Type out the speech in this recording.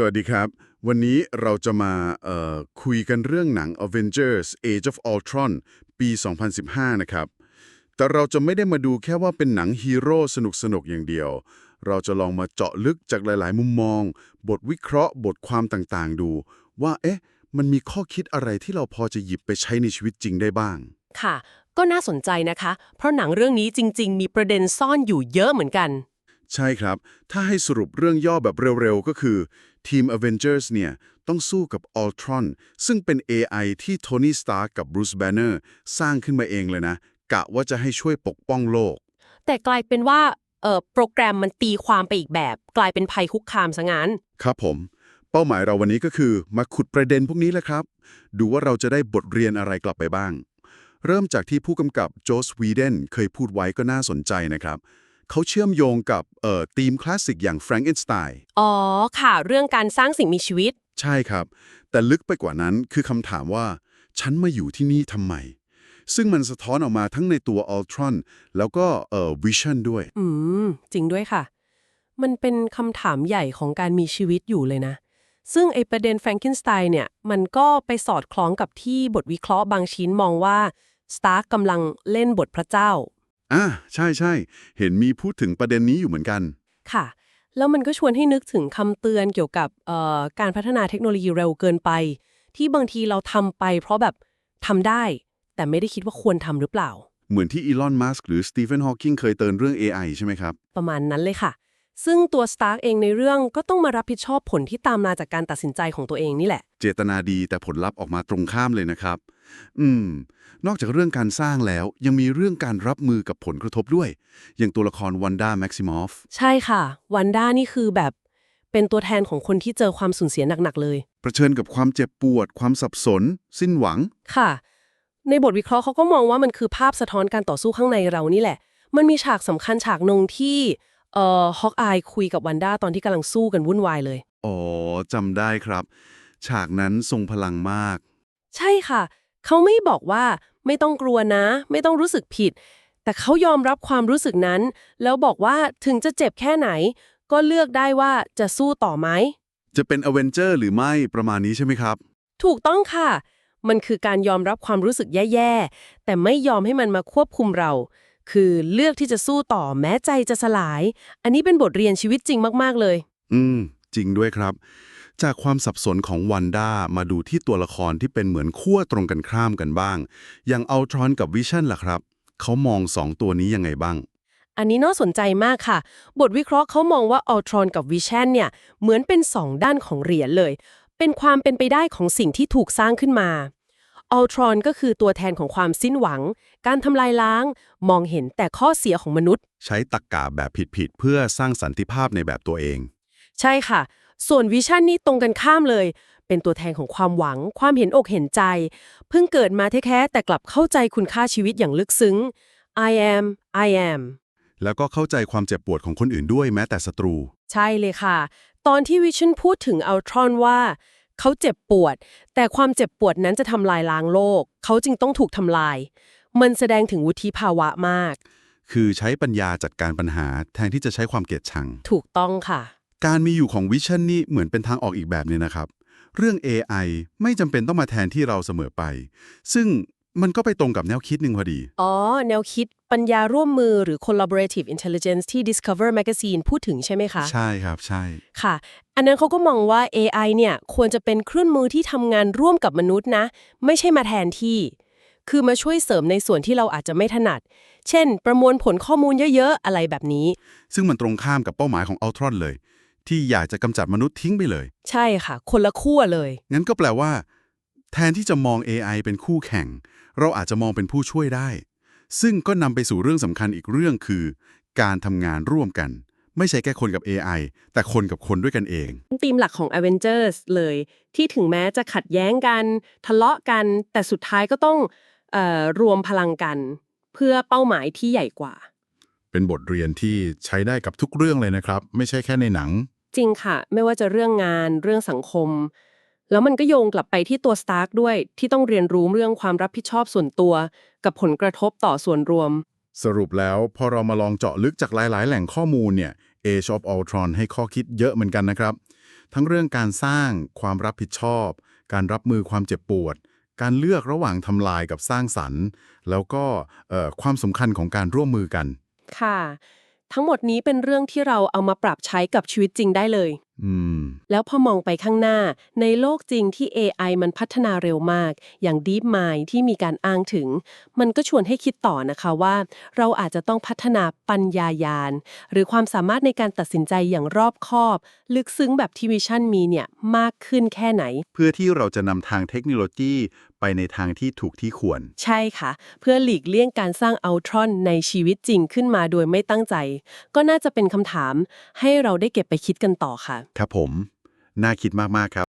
สวัสดีครับ วันนี้เราจะมาเอ่อคุยกันเรื่องหนัง Avengers Age of Ultron ปี 2015 นะครับ แต่เราจะไม่ได้มาดูแค่ว่าเป็นหนังฮีโร่สนุกๆอย่างเดียว เราจะลองมาเจาะลึกจากหลาย ๆ มุมมอง บทวิเคราะห์ บทความต่างๆ ดู ว่าเอ๊ะ มันมีข้อคิดอะไรที่เราพอจะหยิบไปใช้ในชีวิตจริงได้บ้าง ค่ะ ก็น่าสนใจนะคะ เพราะหนังเรื่องนี้จริง ๆ มีประเด็นซ่อนอยู่เยอะเหมือนกัน ใช่ครับ ถ้าให้สรุปเรื่องย่อแบบเร็ว ๆ ก็คือ ทีม Avengers เนี่ยต้องสู้กับ Ultron ซึ่งเป็น AI ที่โทนี่สตาร์กับ Bruce Banner สร้างขึ้นมาเองเลยนะ กะว่าจะให้ช่วยปกป้องโลก แต่กลายเป็นว่าเอ่อโปรแกรมมันตีความไปอีกแบบ กลายเป็นภัยคุกคามซะงั้น ครับผม เป้าหมายเราวันนี้ก็คือมาขุดประเด็นพวกนี้แหละครับ ดูว่าเราจะได้บทเรียนอะไรกลับไปบ้าง เริ่มจากที่ผู้กำกับโจสวีเดนเคยพูดไว้ก็น่าสนใจนะครับ เขาเชื่อมโยงกับเอ่อธีมคลาสสิกอย่าง Frankenstein อ๋อค่ะ เรื่องการสร้างสิ่งมีชีวิต ใช่ครับ แต่ลึกไปกว่านั้นคือคำถามว่า ฉันมาอยู่ที่นี่ทำไม ซึ่งมันสะท้อนออกมาทั้งในตัว Ultron แล้วก็เอ่อ Vision ด้วย อืม จริงด้วยค่ะ มันเป็นคำถามใหญ่ของการมีชีวิตอยู่เลยนะ ซึ่งไอประเด็นแฟรงกินสไตน์เนี่ย มันก็ไปสอดคล้องกับที่บทวิเคราะห์บางชิ้นมองว่าสตาร์กกำลังเล่นบทพระเจ้า อะใช่ใช่เห็นมีพูดถึงประเด็นนี้อยู่เหมือนกัน ค่ะ แล้วมันก็ชวนให้นึกถึงคำเตือนเกี่ยวกับเอ่อการพัฒนาเทคโนโลยีเร็วเกินไป ที่บางทีเราทำไป เพราะแบบทำได้ แต่ไม่ได้คิดว่าควรทำหรือเปล่า เหมือนที่อีลอน มัสก์หรือสตีเฟน ฮอว์กิงเคยเตือนเรื่อง AI ใช่ไหมครับ ประมาณนั้นเลยค่ะ ซึ่งตัวสตาร์กเองในเรื่องก็ต้องมารับผิดชอบผลที่ตามมาจากการตัดสินใจของตัวเองนี่แหละ เจตนาดีแต่ผลลัพธ์ออกมาตรงข้ามเลยนะครับ อืม นอกจากเรื่องการสร้างแล้วยังมีเรื่องการรับมือกับผลกระทบด้วย อย่างตัวละครวันด้าแม็กซิมอฟใช่ค่ะ วันด้านี่คือแบบ เป็นตัวแทนของคนที่เจอความสูญเสียหนัก ๆ เลยเผชิญกับความเจ็บปวด ความสับสน สิ้นหวัง ค่ะ ในบทวิเคราะห์เขาก็มองว่ามันคือภาพสะท้อนการต่อสู้ข้างในเรานี่แหละ มันมีฉากสำคัญฉากหนึ่งที่ เอ่อฮอกอายคุยกับวันด้าตอนที่กำลังสู้กันวุ่นวายเลย อ๋อจำได้ครับ ฉากนั้นทรงพลังมาก ใช่ค่ะ เขาไม่บอกว่าไม่ต้องกลัวนะ ไม่ต้องรู้สึกผิด แต่เขายอมรับความรู้สึกนั้น แล้วบอกว่าถึงจะเจ็บแค่ไหน ก็เลือกได้ว่าจะสู้ต่อไหม จะเป็นอเวนเจอร์หรือไม่ประมาณนี้ใช่ไหมครับ ถูกต้องค่ะ มันคือการยอมรับความรู้สึกแย่ ๆ แต่ไม่ยอมให้มันมาควบคุมเรา คือเลือกที่จะสู้ต่อแม้ใจจะสลาย อันนี้เป็นบทเรียนชีวิตจริงมาก ๆ เลย อืม จริงด้วยครับ จากความสับสนของวันด้ามาดูที่ตัวละครที่เป็นเหมือนขั้วตรงกันข้ามกันบ้าง อย่างอัลทรอนกับวิชั่นล่ะครับ เขามองสองตัวนี้ยังไงบ้าง อันนี้น่าสนใจมากค่ะ บทวิเคราะห์เขามองว่าอัลตรอนกับวิชั่นเนี่ยเหมือนเป็นสองด้านของเหรียญเลย เป็นความเป็นไปได้ของสิ่งที่ถูกสร้างขึ้นมา อัลตรอนก็คือตัวแทนของความสิ้นหวัง การทำลายล้าง มองเห็นแต่ข้อเสียของมนุษย์ ใช้ตรกกะแบบผิดๆเพื่อสร้างสันติภาพในแบบตัวเอง ใช่ค่ะ ส่วนวิชั่นนี่ตรงกันข้ามเลย เป็นตัวแทนของความหวัง ความเห็นอกเห็นใจ เพิ่งเกิดมาแท้ๆแต่กลับเข้าใจคุณค่าชีวิตอย่างลึกซึ้ง I am I am แล้วก็เข้าใจความเจ็บปวดของคนอื่นด้วยแม้แต่ศัตรู ใช่เลยค่ะ ตอนที่วิชั่นพูดถึงอัลตรอนว่า เขาเจ็บปวด แต่ความเจ็บปวดนั้นจะทำลายล้างโลก เขาจึงต้องถูกทำลาย มันแสดงถึงวุฒิภาวะมาก คือใช้ปัญญาจัดการปัญหาแทนที่จะใช้ความเกลียดชัง ถูกต้องค่ะ การมีอยู่ของวิชั่นนี่เหมือนเป็นทางออกอีกแบบหนึงนะครับ เรื่อง AI ไม่จำเป็นต้องมาแทนที่เราเสมอไป ซึ่ง มันก็ไปตรงกับแนวคิดหนึ่งพอดี อ๋อ แนวคิดปัญญาร่วมมือหรือ collaborative intelligence ที่ Discover Magazine พูดถึงใช่ไหมคะ ใช่ครับใช่ ค่ะ อันนั้นเขาก็มองว่า AI เนี่ยควรจะเป็นเครื่องมือที่ทำงานร่วมกับมนุษย์นะ ไม่ใช่มาแทนที่ คือมาช่วยเสริมในส่วนที่เราอาจจะไม่ถนัด เช่น ประมวลผลข้อมูลเยอะ ๆ อะไรแบบนี้ ซึ่งมันตรงข้ามกับเป้าหมายของอัลทรอนเลย ที่อยากจะกำจัดมนุษย์ทิ้งไปเลย ใช่ค่ะ คนละขั้วเลย งั้นก็แปลว่า แทนที่จะมอง AI เป็นคู่แข่ง เราอาจจะมองเป็นผู้ช่วยได้ ซึ่งก็นำไปสู่เรื่องสำคัญอีกเรื่องคือ การทำงานร่วมกัน ไม่ใช่แค่คนกับ AI แต่คนกับคนด้วยกันเองธีมหลักของ Avengers เลย ที่ถึงแม้จะขัดแย้งกัน ทะเลาะกัน แต่สุดท้ายก็ต้องเออรวมพลังกัน เพื่อเป้าหมายที่ใหญ่กว่า เป็นบทเรียนที่ใช้ได้กับทุกเรื่องเลยนะครับ ไม่ใช่แค่ในหนัง จริงค่ะ ไม่ว่าจะเรื่องงาน เรื่องสังคม แล้วมันก็โยงกลับไปที่ตัวสตาร์กด้วยที่ต้องเรียนรู้เรื่องความรับผิดชอบส่วนตัว กับผลกระทบต่อส่วนรวม สรุปแล้วพอเรามาลองเจาะลึกจากหลาย ๆ แหล่งข้อมูลเนี่ย Age of Ultron ให้ข้อคิดเยอะเหมือนกันนะครับ ทั้งเรื่องการสร้าง ความรับผิดชอบ การรับมือความเจ็บปวด การเลือกระหว่างทำลายกับสร้างสรรค์ แล้วก็เอ่อความสำคัญของการร่วมมือกัน ค่ะ ทั้งหมดนี้เป็นเรื่องที่เราเอามาปรับใช้กับชีวิตจริงได้เลย อืม แล้วพอมองไปข้างหน้า ในโลกจริงที่ AI มันพัฒนาเร็วมาก อย่าง DeepMind ที่มีการอ้างถึง มันก็ชวนให้คิดต่อนะคะว่า เราอาจจะต้องพัฒนาปัญญายาณหรือความสามารถในการตัดสินใจอย่างรอบคอบ ลึกซึ้งแบบที่วิชั่นมีเนี่ยมากขึ้นแค่ไหน เพื่อที่เราจะนำทางเทคโนโลยี ไปในทางที่ถูกที่ควร ใช่ค่ะ เพื่อหลีกเลี่ยงการสร้างอัลทรอนในชีวิตจริงขึ้นมาโดยไม่ตั้งใจ ก็น่าจะเป็นคำถามให้เราได้เก็บไปคิดกันต่อค่ะ ครับผม น่าคิดมากๆครับ